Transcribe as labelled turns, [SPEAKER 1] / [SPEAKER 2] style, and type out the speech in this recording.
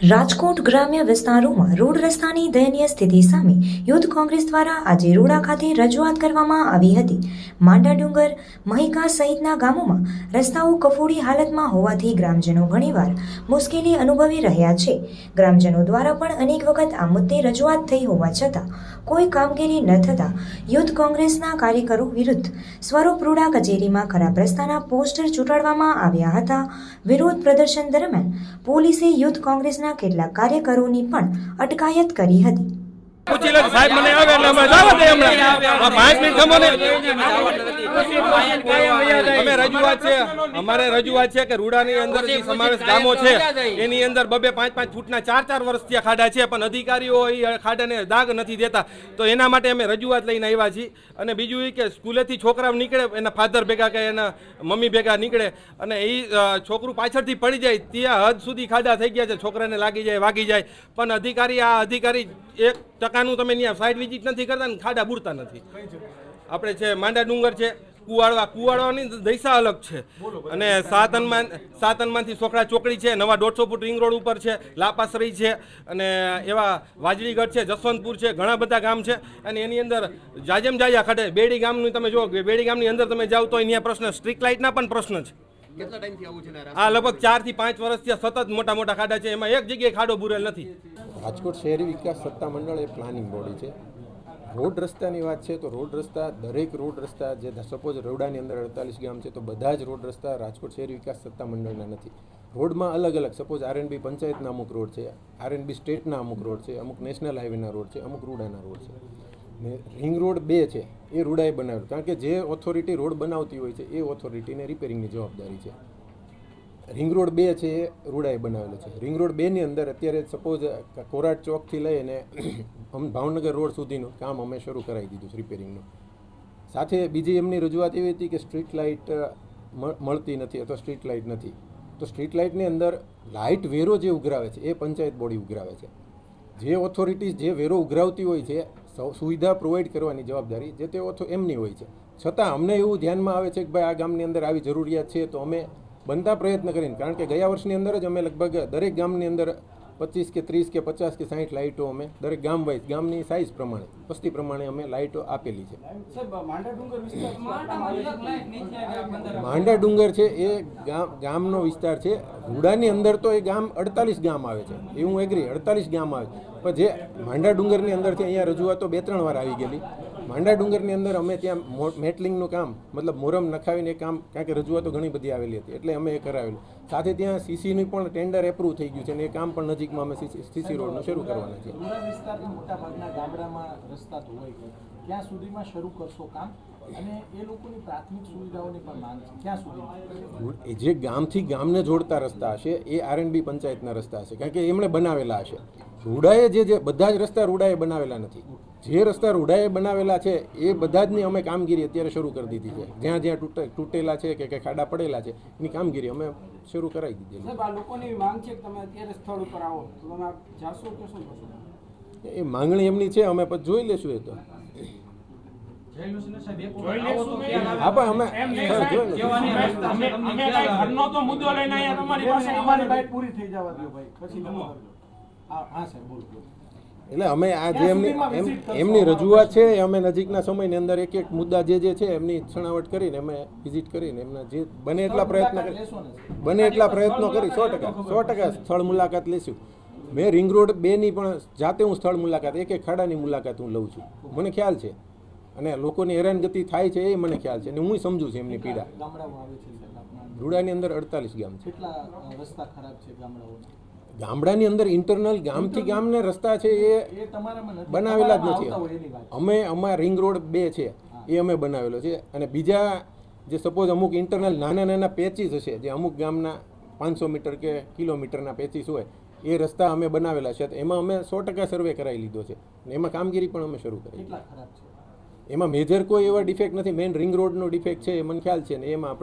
[SPEAKER 1] રાજકોટ ગ્રામ્ય વિસ્તારોમાં રોડ રસ્તાની દયનીય સ્થિતિ સામે યુથ કોંગ્રેસ દ્વારા આજે રોડા ખાતે રજૂઆત કરવામાં આવી હતી. માંડા ડુંગર, મહિકા સહિતના ગામોમાં રસ્તાઓ કફોડી હાલતમાં હોવાથી ગ્રામજનો ઘણીવાર મુશ્કેલી અનુભવી રહ્યા છે. ગ્રામજનો દ્વારા પણ અનેક વખત આ મુદ્દે રજૂઆત થઈ હોવા છતાં કોઈ કામગીરી ન થતાં યુથ કોંગ્રેસના કાર્યકરો વિરુદ્ધ સ્વરૂપ રોડા કચેરીમાં ખરાબ રસ્તાના પોસ્ટર ચૂંટાડવામાં આવ્યા હતા. વિરોધ પ્રદર્શન દરમિયાન પોલીસે યુથ કોંગ્રેસના કેટલાક કાર્યકરોની પણ અટકાયત કરી હતી.
[SPEAKER 2] પૂછી લે સાહેબ, મને આવે એટલે અમે જવા દે હમણાં. આ પાંચ મિનિટ ખમો ને. અમે રજૂઆત છે, અમારે રજૂઆત છે કે રૂડાની અંદર જે સમાવેશ ગામો છે, એની અંદર બબે પાંચ પાંચ ફૂટના ચાર ચાર વર્ષથી ખાડા છે, પણ અધિકારીઓ એ ખાડાને દાગ નથી દેતા. તો એના માટે અમે રજૂઆત લઈને આવ્યા છીએ. અને બીજું એ કે સ્કૂલેથી છોકરાઓ નીકળે, એના ફાધર ભેગા કે એના મમ્મી ભેગા નીકળે, અને એ છોકરું પાછળથી પડી જાય, ત્યાં હદ સુધી ખાડા થઈ ગયા છે, છોકરાને લાગી જાય, વાગી જાય. પણ અધિકારી, આ અધિકારી એક ટકાનું તમે ત્યાં સાઈડ વિઝિટ નથી કરતા ને ખાડા બુરતા નથી. આપણે છે માંડા ડુંગર છે, કુવાડવા, કુવાડવાની દૈસા અલગ છે. અને સાતનમાં, સાતનમાંથી સોખડા ચોકડી છે, નવા દોઢસો ફૂટ રિંગ રોડ ઉપર છે લાપાસરી છે, અને એવા વાજળીગઢ છે, જસવંતપુર છે, ઘણા બધા ગામ છે. અને એની અંદર જાજેમ જાજા ખાડે બેડી ગામનું તમે જો બેડી ગામની અંદર તમે જાઓ તો અહીંયા પ્રશ્ન સ્ટ્રીટ લાઇટના પણ પ્રશ્ન છે.
[SPEAKER 3] કેટલા ટાઈમથી આવું છે આ
[SPEAKER 2] આ લગભગ ચારથી પાંચ વર્ષથી આ સતત મોટા મોટા ખાડા છે એમાં એક જગ્યાએ ખાડો બુરેલ નથી.
[SPEAKER 4] રાજકોટ શહેરી વિકાસ સત્તા મંડળ એ પ્લાનિંગ બોડી છે. રોડ રસ્તાની વાત છે તો રોડ રસ્તા દરેક રોડ રસ્તા જે સપોઝ રોડાની અંદર અડતાલીસ ગામ છે તો બધા જ રોડ રસ્તા રાજકોટ શહેરી વિકાસ સત્તા મંડળના નથી. રોડમાં અલગ અલગ સપોઝ આરએનબી પંચાયતના અમુક રોડ છે આરએનબી સ્ટેટના અમુક રોડ છે અમુક નેશનલ હાઈવેના રોડ છે અમુક રૂડાના રોડ છે. ને રિંગ રોડ બે છે, એ રૂડાએ બનાવેલું કારણ કે જે ઓથોરિટી રોડ બનાવતી હોય છે, એ ઓથોરિટીને રિપેરિંગની જવાબદારી છે. રિંગ રોડ બે છે, એ રૂડાએ બનાવેલો છે. રિંગ રોડ બેની અંદર અત્યારે સપોઝ કોરાટ ચોકથી લઈને ભાવનગર રોડ સુધીનું કામ અમે શરૂ કરાવી દીધું છે રિપેરિંગનું સાથે બીજી એમની રજૂઆત એવી હતી કે સ્ટ્રીટ લાઇટ મળતી નથી અથવા સ્ટ્રીટ લાઇટ નથી. તો સ્ટ્રીટ લાઇટની અંદર લાઇટ વેરો જે ઉઘરાવે છે, એ પંચાયત બોડી ઉઘરાવે છે. જે ઓથોરિટીઝ જે વેરો ઉઘરાવતી હોય છે સુવિધા પ્રોવાઈડ કરવાની જવાબદારી જે તે તો એમની હોય છે. છતાં અમને એવું ધ્યાનમાં આવે છે કે ભાઈ આ ગામની અંદર આવી જરૂરિયાત છે તો અમે બનતા પ્રયત્ન કરીને, કારણ કે ગયા વર્ષની અંદર જ અમે લગભગ દરેક ગામની અંદર પચીસ કે ત્રીસ કે પચાસ કે સાહીઠ લાઇટો અમે દરેક ગામ વાઇઝ ગામની સાઇઝ પ્રમાણે વસ્તી પ્રમાણે અમે લાઇટો આપેલી છે.
[SPEAKER 5] માંડા ડુંગર
[SPEAKER 4] છે એ ગામ ગામનો વિસ્તાર છે. રૂડાની અંદર તો એ ગામ અડતાલીસ ગામ આવે છે. એ હું એગ્રી અડતાલીસ ગામ આવે છે. પણ જે માંડા ડુંગરની અંદરથી અહીંયા રજૂઆતો બે ત્રણ વાર આવી ગયેલી. માંડા ડુંગરની અંદર અમે ત્યાં મેટલિંગનું કામ મતલબ મોરમ નખાવીને કામ કારણ કે રજૂઆતો ઘણી બધી આવેલી હતી. એટલે અમે એ કરાવેલું. સાથે ત્યાં સીસીનું પણ ટેન્ડર એપ્રૂવ થઈ ગયું છે અને એ કામ પણ નજીકમાં અમે સીસી રોડનું શરૂ કરવાના છે.
[SPEAKER 5] રૂરલ વિસ્તારના મોટા ભાગના ગામડામાં રસ્તા ધોવાઈ ગયા. સુધીમાં શરૂ કરશો કામ? અને એ લોકોની પ્રાથમિક સુવિધાઓની પણ માંગ છે. ક્યાં સુધી?
[SPEAKER 4] જે ગામથી ગામને જોડતા રસ્તા હશે એ આરએનબી પંચાયતના રસ્તા હશે. કારણ કે એમણે બનાવેલા હશે. રૂડાએ જે જે બધા જ રસ્તા રૂડાએ બનાવેલા નથી. જે રસ્તા રૂડાએ બનાવેલા છે એ બધા જની અમે કામગીરી અત્યારે શરૂ કરી દીધી છે. જ્યાં જ્યાં તૂટે તૂટેલા છે કે કે ખાડા પડેલા છે એની કામગીરી અમે શરૂ કરાવી દીધી
[SPEAKER 6] સાહેબ આ લોકોની માંગ છે કે તમે અત્યારે સ્થળ ઉપર આવો. તો તમે જાશો કે શું કરશો?
[SPEAKER 4] એ માંગણી એમની છે અમે પછી જોઈ લેશું એ તો. હા પણ અમે હા, જોઈ લેશું
[SPEAKER 6] અમે અમે કાંઈ ઘરનો તો મુદ્દો લઈને અહીંયા તમારી પાસે
[SPEAKER 5] અમારી
[SPEAKER 6] આવવાની
[SPEAKER 5] બાઈટ પૂરી થઈ જવા દો ભાઈ. પછી
[SPEAKER 4] એટલે અમે આ જે એમની એમ- એમની રજૂઆત છે અમે નજીકના સમયની અંદર એક એક મુદ્દા જે જે છે એમની છણાવટ કરીને અમે વિઝિટ કરીને એમના જે બને એટલા પ્રયત્ન કરી બને એટલા પ્રયત્નો કરી સો ટકા સો ટકા સ્થળ મુલાકાત લેશું. મેં રિંગ રોડ બેની પણ જાતે હું સ્થળ મુલાકાત એક એક ખાડાની મુલાકાત હું લઉં છું. મને ખ્યાલ છે. અને લોકોની હેરાનગતિ થાય છે એ મને ખ્યાલ છે. અને હું સમજુ છું એમની પીડા. રૂડાની અંદર? અડતાલીસ ગામ છે. ગામડાની અંદર ઇન્ટરનલ ગામથી ગામને રસ્તા છે એ બનાવેલા જ નથી. અમે અમારા રિંગ રોડ બે છે. એ અમે બનાવેલો છે. અને બીજા જે સપોઝ અમુક ઇન્ટરનલ નાના નાના પેચીસ હશે જે અમુક ગામના પાંચસો મીટર કે કિલોમીટરના પેચીસ હોય એ રસ્તા અમે બનાવેલા છે. એમાં અમે સો ટકા સર્વે કરાવી લીધો છે. અને એમાં કામગીરી પણ અમે શરૂ કરી. એમાં મેજર કોઈ એવા ડિફેક્ટ નથી. મેઇન રિંગ રોડનો ડિફેક્ટ છે એ મને ખ્યાલ છે ને એમાં